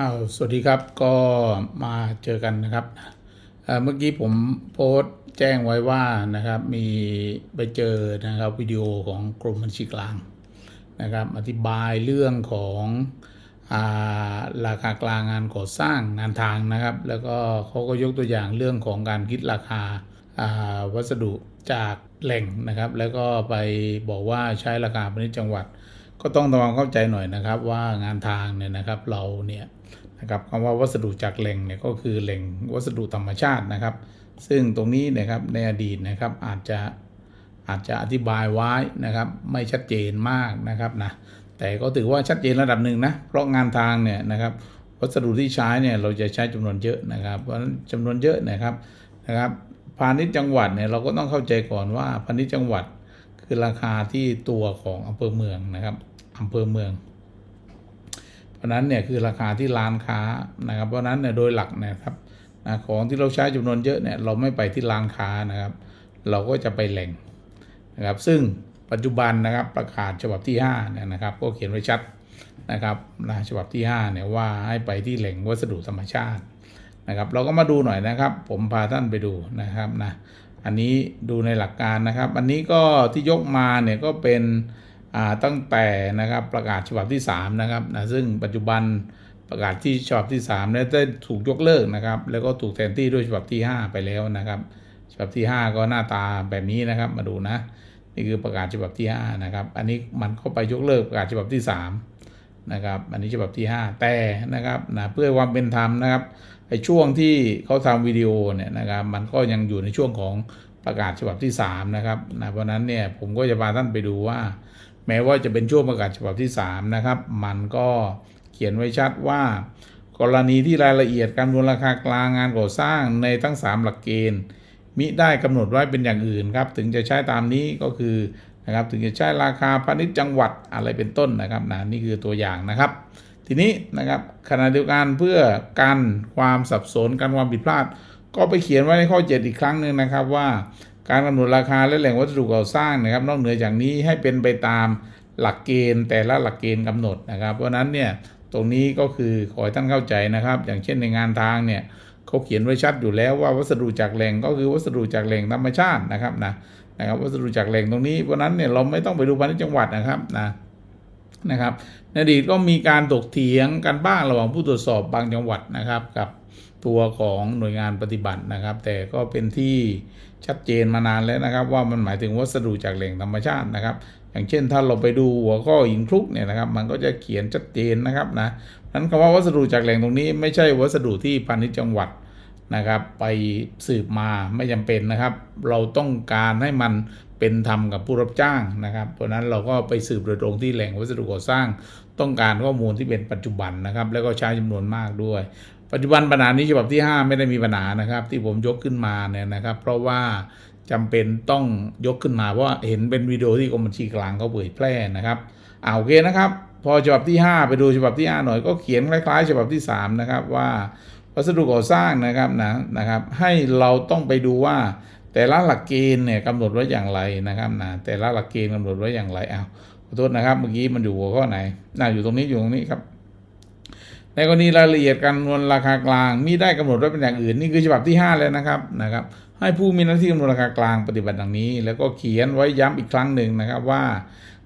อ้าวสวัสดีครับก็มาเจอกันนะครับเมื่อกี้ผมโพสต์แจ้งไว้ว่านะครับมีไปเจอนะครับวิดีโอของกรมบัญชีกลางนะครับอธิบายเรื่องของอาราคากลางงานก่อสร้างงานทางนะครับ แล้วก็เขาก็ยกตัวอย่างเรื่องของการคิดราคาาวัสดุจากแหล่งนะครับ แล้วก็ไปบอกว่าใช้ราคาพาณิชย์จังหวัด ก็ต้องทำความเข้าใจหน่อยนะครับว่างานทางเนี่ยนะครับเราเนี่ยนะครับคำว่าวัสดุจากแหล่งเนี่ยก็คือแหล่งวัสดุธรรมชาตินะครับ ซึ่งตรงนี้นะครับในอดีตนะครับอาจจะอาจจะอธิบายไว้นะครับไม่ชัดเจนมากนะครับนะแต่ก็ถือว่าชัดเจนระดับหนึ่งนะเพราะงานทางเนี่ยนะครับวัสดุที่ใช้เนี่ยเราจะใช้จำนวนเยอะนะครับเพราะฉะนั้นจำนวนเยอะนะครับนะครับพาณิชย์จังหวัดเนี่ยเราก็ต้องเข้าใจก่อนว่าพาณิชย์จังหวัดคือราคาที่ตัวของอำเภอเมืองนะครับ อำเภอเมือง เพราะนั้นเนี่ยคือราคาที่ร้านค้านะครับ เพราะนั้นเนี่ยโดยหลักนะครับนะของที่เราใช้จำนวนเยอะเนี่ยเราไม่ไปที่ร้านค้านะครับ เราก็จะไปแหล่งนะครับ ซึ่งปัจจุบันนะครับประกาศฉบับที่5เนี่ยนะครับ ก็เขียนไว้ชัดนะครับนะฉบับที่5เนี่ยว่าให้ไปที่แหล่งวัสดุธรรมชาตินะครับ เราก็มาดูหน่อยนะครับ ผมพาท่านไปดูนะครับนะอันนี้ดูในหลักการนะครับ อันนี้ก็ที่ยกมาเนี่ยก็เป็น ตั้งแต่นะครับประกาศฉบับที่3นะครับนะซึ่งปัจจุบันประกาศที่ฉบับที่3เนี่ยได้ถูกยกเลิกนะครับ แล้วก็ถูกแทนที่ด้วยฉบับที่ 5 ไปแล้วนะครับ ฉบับที่ 5 ก็หน้าตาแบบนี้นะครับมาดูนะนี่คือประกาศฉบับที่5นะครับ อันนี้มันก็ไปยกเลิกประกาศฉบับที่3นะครับอันนี้ฉบับที่ 5 แต่นะครับนะเพื่อความเป็นธรรมนะครับไอ้ช่วงที่เขาทำวิดีโอเนี่ยนะครับมันก็ยังอยู่ในช่วงของประกาศฉบับที่3นะครับนะเพราะนั้นเนี่ยผมก็จะพาท่านไปดูว่า แม้ว่าจะเป็นช่วงประกาศฉบับที่ 3 นะครับ มันก็เขียนไว้ชัดว่า กรณีที่รายละเอียดการมูลราคากลางงานก่อสร้างในทั้ง 3 หลักเกณฑ์ มิได้กำหนดไว้เป็นอย่างอื่นครับ ถึงจะใช้ตามนี้ก็คือนะครับถึงจะใช้ราคาพาณิชย์จังหวัดอะไรเป็นต้นนะครับนะนี่คือตัวอย่างนะครับ ทีนี้นะครับขณะเดียวกันเพื่อกันความสับสนกันความผิดพลาด ก็ไปเขียนไว้ในข้อ 7 อีกครั้งหนึ่งนะครับว่า การกำหนดราคาและแหล่งวัสดุก่อสร้างนะครับ นอกเหนือจากนี้ให้เป็นไปตามหลักเกณฑ์แต่ละหลักเกณฑ์กำหนดนะครับ เพราะนั้นเนี่ยตรงนี้ก็คือขอให้ท่านเข้าใจนะครับ อย่างเช่นในงานทางเนี่ยเขาเขียนไว้ชัดอยู่แล้วว่าวัสดุจากแหล่งก็คือวัสดุจากแหล่งธรรมชาตินะครับนะนะครับวัสดุจากแหล่งตรงนี้เพราะนั้นเนี่ยเราไม่ต้องไปดูพันธุ์จังหวัดนะครับนะ นะครับในอดีตก็มีการตกเถียงกันบ้างระหว่างผู้ตรวจสอบบางจังหวัดนะครับกับตัวของหน่วยงานปฏิบัตินะครับ แต่ก็เป็นที่ชัดเจนมานานแล้วนะครับ ว่ามันหมายถึงวัสดุจากแหล่งธรรมชาตินะครับ อย่างเช่นถ้าเราไปดูหัวข้อหินคลุกเนี่ยนะครับ มันก็จะเขียนชัดเจนนะครับนะนั้นคำว่าวัสดุจากแหล่งตรงนี้ไม่ใช่วัสดุที่พาณิชย์จังหวัดนะครับ ไปสืบมาไม่จำเป็นนะครับ เราต้องการให้มัน เป็นธรรมกับผู้รับจ้างนะครับ เพราะนั้นเราก็ไปสืบโดยตรงที่แหล่งวัสดุก่อสร้าง ต้องการข้อมูลที่เป็นปัจจุบันนะครับ แล้วก็ใช้จำนวนมากด้วย ปัจจุบันปัญหานี้ฉบับที่ 5 ไม่ได้มีปัญหานะครับ ที่ผมยกขึ้นมาเนี่ยนะครับ เพราะว่าจำเป็นต้องยกขึ้นมาเพราะเห็นเป็นวิดีโอที่กรมบัญชีกลางเขาเผยแพร่นะครับเอาโอเคนะครับพอฉบับที่ 5 ไปดูฉบับที่ 5 หน่อยก็เขียนคล้ายๆ ฉบับที่ 3 นะครับว่าวัสดุก่อสร้างนะครับนะนะครับ ให้เราต้องไปดูว่า แต่ละหลักเกณฑ์เนี่ยกำหนดไว้อย่างไรนะครับนะแต่ละหลักเกณฑ์กำหนดไว้อย่างไรเอาขอโทษนะครับ เมื่อกี้มันอยู่หัวข้อไหนน่าอยู่ตรงนี้อยู่ตรงนี้ครับ ในกรณีรายละเอียดการคำนวณราคากลางมิได้กำหนดไว้เป็นอย่างอื่นนี่คือฉบับที่ 5 แล้วนะครับนะครับ ให้ผู้มีหน้าที่กำหนดราคากลางปฏิบัติดังนี้ แล้วก็เขียนไว้ย้ำอีกครั้งหนึ่งนะครับว่า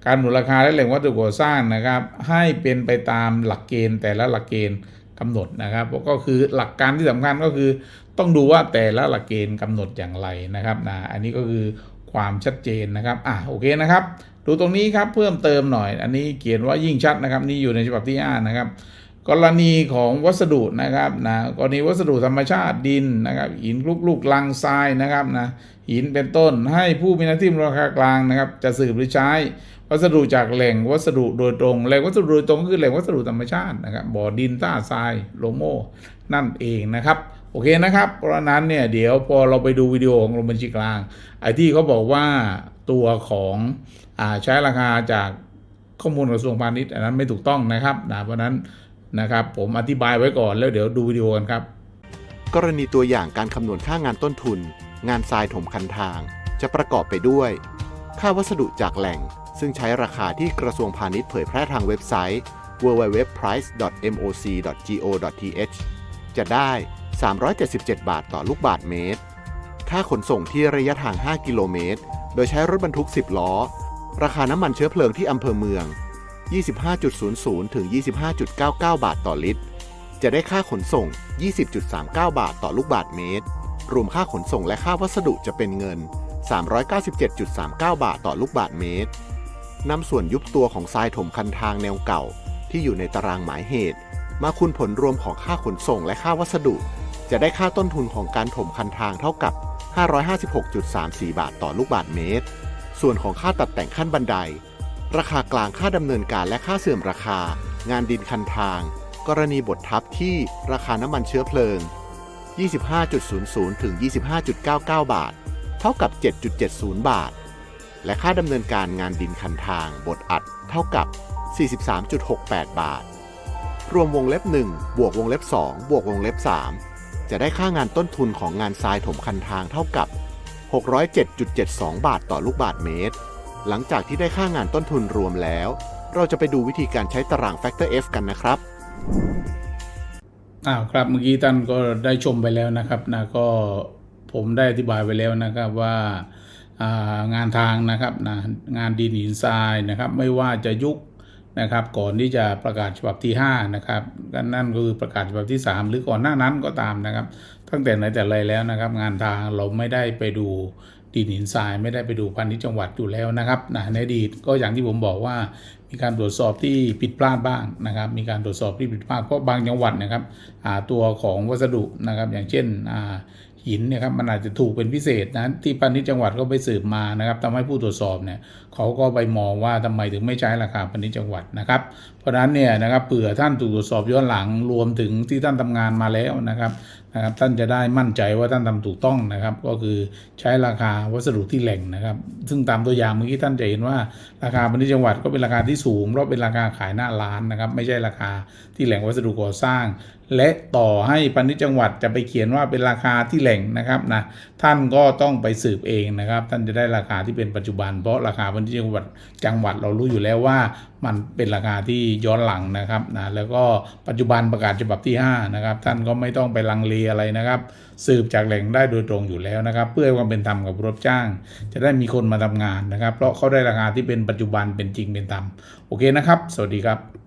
การกำหนดราคาและแหล่งวัสดุก่อสร้างนะครับ ให้เป็นไปตามหลักเกณฑ์แต่ละหลักเกณฑ์ กำหนดนะครับก็คือหลักการที่สำคัญก็คือ ต้องดูว่าแต่ละหลักเกณฑ์กำหนดอย่างไรนะครับนะอันนี้ก็คือความชัดเจนนะครับอะโอเคนะครับ ดูตรงนี้ครับเพิ่มเติมหน่อย อันนี้เขียนว่ายิ่งชัดนะครับ นี่อยู่ในฉบับที่5นะครับ กรณีของวัสดุนะครับนะกรณีวัสดุธรรมชาติดินนะครับ หินลูกลูกลังทรายนะครับนะหินเป็นต้นให้ผู้มีหน้าที่ราคากลางนะครับ จะสืบหรือใช้ วัสดุจากแหล่งวัสดุโดยตรงแหล่งวัสดุโดยตรงก็คือแหล่งวัสดุธรรมชาตินะครับบ่อดินต้าทรายโลโมนั่นเองนะครับโอเคนะครับ เพราะนั้นเนี่ยเดี๋ยวพอเราไปดูวิดีโอของกรมบัญชีกลางไอ้ที่เขาบอกว่าตัวของอใช้ราคาจากข้อมูลกระทรวงพาณิชย์อันนั้นไม่ถูกต้องนะครับนะเพราะนั้น นะครับ ผมอธิบายไว้ก่อนแล้วเดี๋ยวดูวิดีโอกันครับ กรณีตัวอย่างการคำนวณค่างานต้นทุน งานทรายถมคันทาง จะประกอบไปด้วย ค่าวัสดุจากแหล่ง ซึ่งใช้ราคาที่กระทรวงพาณิชย์เผยแพร่ทางเว็บไซต์ www.price.moc.go.th จะได้ 377 บาทต่อลูกบาทเมตร ค่าขนส่งที่ระยะทาง 5 กิโลเมตร โดยใช้รถบรรทุก 10 ล้อ ราคาน้ำมันเชื้อเพลิงที่อำเภอเมือง 25.00 ถึง 25.99 บาทต่อลิตร จะได้ค่าขนส่ง 20.39 บาทต่อลูกบาทเมตร รวมค่าขนส่งและค่าวัสดุจะเป็นเงิน 397.39 บาทต่อลูกบาทเมตรนำส่วนยุบตัวของทรายถมคันทางแนวเก่า ที่อยู่ในตารางหมายเหตุ มาคูณผลรวมของค่าขนส่งและค่าวัสดุ จะได้ค่าต้นทุนของการถมคันทางเท่ากับ 556.34 บาทต่อลูกบาทเมตร ส่วนของค่าตัดแต่งขั้นบันได ราคากลางค่าดำเนินการและค่าเสื่อมราคา งานดินคันทาง กรณีบททับที่ราคาน้ำมันเชื้อเพลิง 25.00 ถึง 25.99 บาท เท่ากับ 7.70 บาท และค่าดำเนินการงานดินคันทางบทอัด เท่ากับ 43.68 บาท รวมวงเล็บ 1 บวกวงเล็บ 2 บวกวงเล็บ 3 จะได้ค่างานต้นทุนของงานทรายถมคันทางเท่ากับ 607.72 บาทต่อลูกบาทเมตร หลังจากที่ได้ค่างานต้นทุนรวมแล้ว เราจะไปดูวิธีการใช้ตาราง Factor F กันนะครับอ้าวครับเมื่อกี้ท่านก็ได้ชมไปแล้วนะครับนะก็ผมได้อธิบายไปแล้วนะครับว่าางานทางนะครับนะงานดินหินทรายนะครับ ไม่ว่าจะยุคนะครับก่อนที่จะประกาศฉบับที่5นะครับก็นั่นก็คือประกาศฉบับที่ 3 หรือก่อนหน้านั้นก็ตามนะครับ ตั้งแต่ไหนแต่ไรแล้วนะครับ งานทางเราไม่ได้ไปดู ดินหินทรายไม่ได้ไปดูพันธุ์จังหวัดอยู่แล้วนะครับนะในอดีตก็อย่างที่ผมบอกว่า มีการตรวจสอบที่ผิดพลาดบ้างนะครับ มีการตรวจสอบที่ผิดพลาดเพราะบางจังหวัดนะครับตัวของวัสดุนะครับ อย่างเช่นหินเนี่ยครับมันอาจจะถูกเป็นพิเศษนะที่พันธุ์จังหวัดก็ไปสืบมานะครับทำให้ผู้ตรวจสอบเนี่ยเขาก็ไปมองว่าทำไมถึงไม่ใช้ราคาพันธุ์จังหวัดนะครับ เพราะฉะนั้นเนี่ยนะครับเผื่อท่านถูกตรวจสอบย้อนหลังรวมถึงที่ท่านทำงานมาแล้วนะครับ นะครับท่านจะได้มั่นใจว่าท่านทำถูกต้องนะครับ ก็คือใช้ราคาวัสดุที่แหล่งนะครับ ซึ่งตามตัวอย่างเมื่อกี้ท่านจะเห็นว่าราคาพันธุ์จังหวัดก็เป็นราคาที่สูงเพราะเป็นราคาขายหน้าร้านนะครับ ไม่ใช่ราคาที่แหล่งวัสดุก่อสร้าง และต่อให้พันธุ์จังหวัดจะไปเขียนว่าเป็นราคาที่แหล่งนะครับนะท่านก็ต้องไปสืบเองนะครับ ท่านจะได้ราคาที่เป็นปัจจุบัน เพราะราคาพันธุ์จังหวัดจังหวัดเรารู้อยู่แล้วว่ามันเป็นราคาที่ย้อนหลังนะครับนะแล้วก็ปัจจุบันประกาศฉบับที่5นะครับท่านก็ไม่ต้องไปลังเลอะไรนะครับ สืบจากแหล่งได้โดยตรงอยู่แล้วนะครับ เพื่อให้ความเป็นธรรมกับรับจ้าง จะได้มีคนมาทำงานนะครับ เพราะเขาได้ราคาที่เป็นปัจจุบันเป็นจริงเป็นธรรมโอเคนะครับ สวัสดีครับ